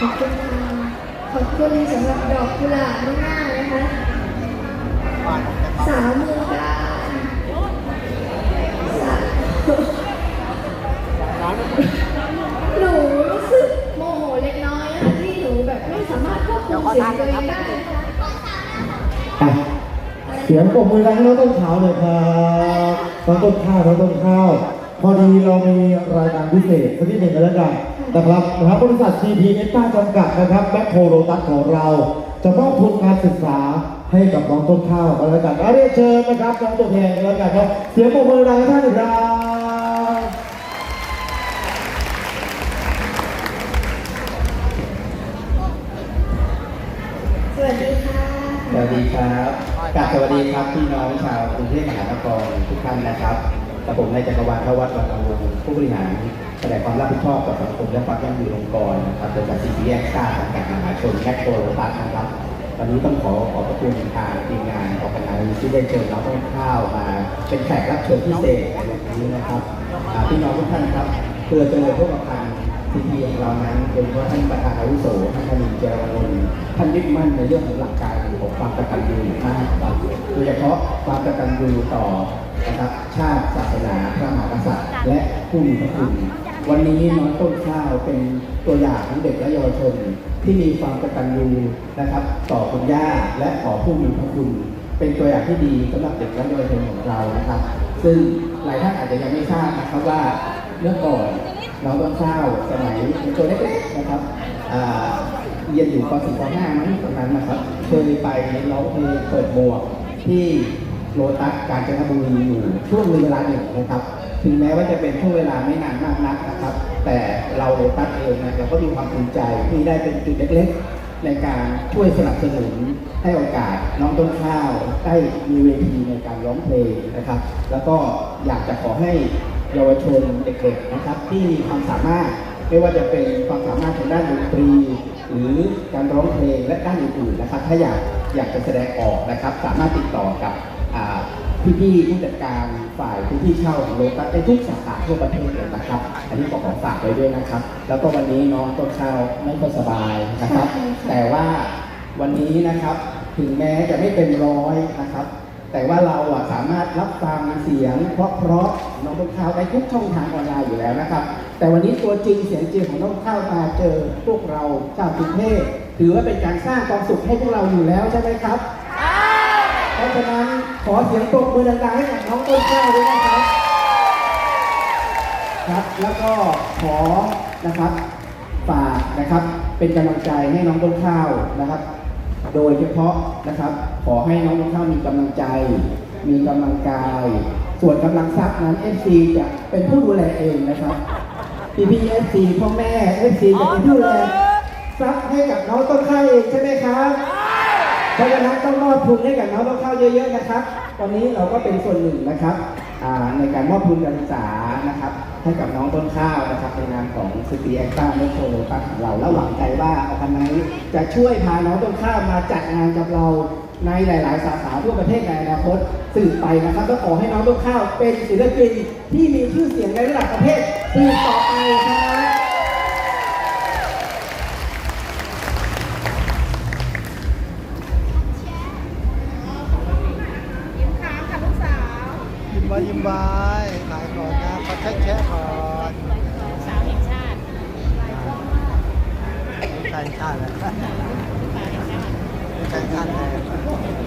ขอบคุณค่ะขอบคุณสำหรับดอกกุหลาบมากๆนะคะสาวเมืองการสาวหนูรู้สึกโมโหเล็กน้อยนะคะที่หนูแบบไม่สามารถควบคุมเสียงตัวเองได้นะคะอะเสียงปรบมือดังให้น้องต้นขาวเลยครับน้องต้นข้าวน้องต้นข้าว พอดีเรามีรายการพิเศษสักนิดหนึ่งกันแล้วกัน นะครับนะครับบริษัท CP เอสต้าจำกัดนะครับแบ็คโฮโรตัสของเราจะมอบทุนการศึกษาให้กับน้องต้นข้าวกันแล้วกันเอารียนเชิญนะครับน้องตัวแทนกันแล้วกันครับเสียงปรบมือดังให้ท่านครับสวัสดีค่ะสวัสดีครับกราบสวัสดีครับพี่น้องชาวกรุงเทพมหานครทุกท่านนะครับกระผมนายจักรวาลทวัฒน์วัฒนวงศ์ผู้บริหาร แสดงความรับผิดชอบต่อสังคมและความยั่งยืนองค์กรนะครับบริษัทซีพีเอ็กซ่าจำกัดมหาชนแคคโตโรตัสนะครับวันนี้ต้องขอขอบพระคุณทางทีมงานออกงานที่ได้เชิญน้องต้ข้าวมา เป็นแขกรับเชิญพิเศษในวันนี้นะครับพี่น้องทุกท่านครับเพื่อเจริญพวกประพันทีพีของเรานั้นโดยเฉพาท่านประธานอาวุโสท่านธนินเจรวนนท์ท่านยึดมั่นในเรื่องของหลักการของความกตัญญูมากครับโดยเฉพาะความกตัญญูต่อนะครับชาติศาสนาพระมหากษัตริย์ และผู้มีพระคุณ วันนี้น้องต้นข้าวเป็นตัวอย่างของเด็กและเยาวชน ที่มีความกตัญญูนะครับ ต่อคุณย่าและต่อผู้มีพระคุณ เป็นตัวอย่างที่ดีสำหรับเด็กและเยาวชนของเรานะครับ ซึ่งหลายท่านอาจจะยังไม่ทราบนะครับว่าเมื่อก่อนน้องต้นข้าวสมัยเป็นตัวเล็กๆนะครับเรียนอยู่ป .4 ป .5 มั้งตอนนั้นนะครับ เคยไปร้องเพลงเปิดหมวกที่โลตัสกาญจนบุรีอยู่ช่วงเวลาหนึ่งนะครับ ถึงแม้ว่าจะเป็นช่วงเวลาไม่นานมากนักนะ เราโลตัสเองนะเราก็มีความภูมิใจที่ได้เป็นจุดเล็กๆ ในการช่วยสนับสนุนให้โอกาสน้องต้นข้าวได้มีเวทีในการร้องเพลงนะครับ แล้วก็อยากจะขอให้เยาวชนเด็กๆนะครับที่มีความสามารถไม่ว่าจะเป็นความสามารถทางด้านดนตรี หรือการร้องเพลงและด้านอื่นๆนะครับ ถ้าอยากอยากจะแสดงออกนะครับ สามารถติดต่อกับ พี่ๆผู้จัดการฝ่ายพื้นที่เช่าของโลตัสในทุกสาขาทั่วประเทศเลยนะครับ อันนี้ก็ขอฝากไว้ด้วยนะครับ แล้วก็วันนี้น้องต้นข้าวไม่ค่อยสบายนะครับใช่ค่ะแต่ว่าวันนี้นะครับถึงแม้จะไม่เป็นร้อยนะครับ แต่ว่าเราอะสามารถรับฟังเสียง เพราะเพราะๆน้องต้นข้าวได้ทุกช่องทางออนไลน์อยู่แล้วนะครับ แต่วันนี้ตัวจริงเสียงจริงของน้องต้นข้าวมาเจอพวกเราชาวกรุงเทพถือว่าเป็นการสร้างความสุขให้พวกเราอยู่แล้วใช่ไหมครับเพราะฉะนั้น ขอเสียงปรบมือดังๆให้กับน้องต้นข้าวด้วยนะครับ ครับ แล้วก็ขอนะครับฝากนะครับ เป็นกำลังใจให้น้องต้นข้าวนะครับ โดยเฉพาะนะครับ ขอให้น้องต้นข้าวมีกำลังใจ มีกำลังกาย ส่วนกำลังทรัพย์นั้น FC จะเป็นผู้ดูแลเองนะครับ พี่พี่ FC พ่อแม่ FC จะเป็นผู้ดูแลทรัพย์ให้กับน้องต้นข้าวเองใช่ไหมครับ เพราะฉะนั้นต้องมอบทุนให้กับน้องต้องเข้าเยอะๆนะครับ ตอนนี้เราก็เป็นส่วนหนึ่งนะครับในการมอบทุนการศึกษานะครับ ให้กับน้องต้นข้าวนะครับในนามของสตีแอคต้าเมโทรตัสเราและหวังใจว่าออกันไนจะช่วยพาน้องต้นข้าวมาจัดงานกับเราในหลาย ๆ สาขาทั่วประเทศในอนาคตสืบไปนะครับและขอให้น้องต้นข้าวเป็นศิลปินที่มีชื่อเสียงในระดับประเทศสืบต่อไปครับ ยิ้มไว้ยิ้มไว้ขายก่อนนะขอแชะแชะก่อนสาวแห่งชาติใช่ชาติแล้วสาวแห่งชาติใช่ชาติแล้ว